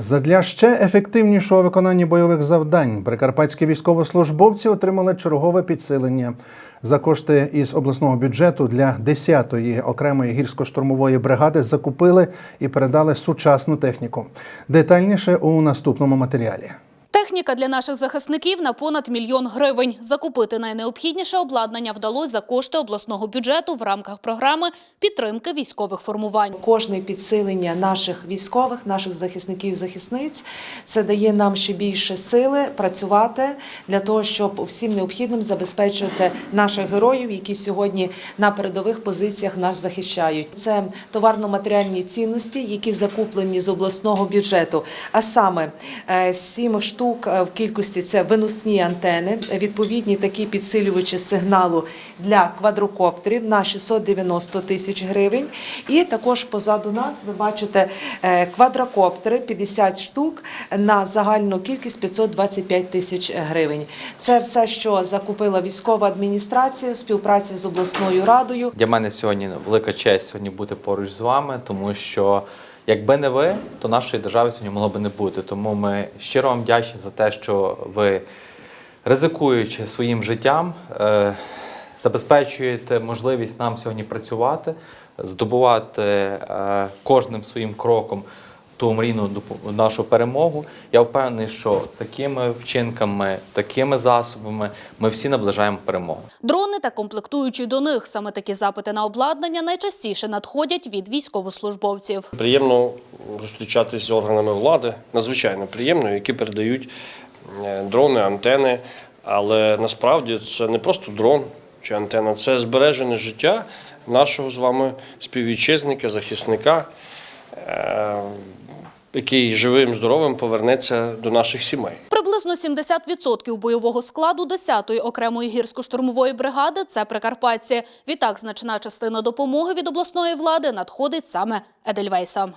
Задля ще ефективнішого виконання бойових завдань прикарпатські військовослужбовці отримали чергове підсилення. За кошти із обласного бюджету для 10-ї окремої гірсько-штурмової бригади закупили і передали сучасну техніку. Детальніше у наступному матеріалі. Техніка для наших захисників на понад мільйон гривень. Закупити найнеобхідніше обладнання вдалося за кошти обласного бюджету в рамках програми підтримки військових формувань. Кожне підсилення наших військових, наших захисників захисниць, це дає нам ще більше сили працювати для того, щоб всім необхідним забезпечувати наших героїв, які сьогодні на передових позиціях нас захищають. Це товарно-матеріальні цінності, які закуплені з обласного бюджету. А саме е, сім штук е, в кількості це виносні антени, відповідні такі підсилювачі сигналу для квадрокоптерів на 690 тисяч гривень. І також позаду нас ви бачите е, квадрокоптери 50 штук на загальну кількість 525 тисяч гривень. Це все, що закупила військова адміністрація в співпраці з обласною радою. Для мене сьогодні велика честь сьогодні бути поруч з вами, тому що якби не ви, то нашої держави сьогодні могло би не бути. Тому ми щиро вам вдячні за те, що ви, ризикуючи своїм життям, е, забезпечуєте можливість нам сьогодні працювати, здобувати е, кожним своїм кроком ту мрійну нашу перемогу. Я впевнений, що такими вчинками, такими засобами ми всі наближаємо перемогу. Дрони та комплектуючі до них. Саме такі запити на обладнання найчастіше надходять від військовослужбовців. Приємно зустрічатися з органами влади, надзвичайно приємно, які передають е, дрони, антени. Але насправді це не просто дрон чи антена, це збережене життя нашого з вами співвітчизника, захисника, який живим, здоровим повернеться до наших сімей. Приблизно 70% бойового складу 10-ї окремої гірсько-штурмової бригади – це прикарпатці. Відтак, значна частина допомоги від обласної влади надходить саме Едельвейсам.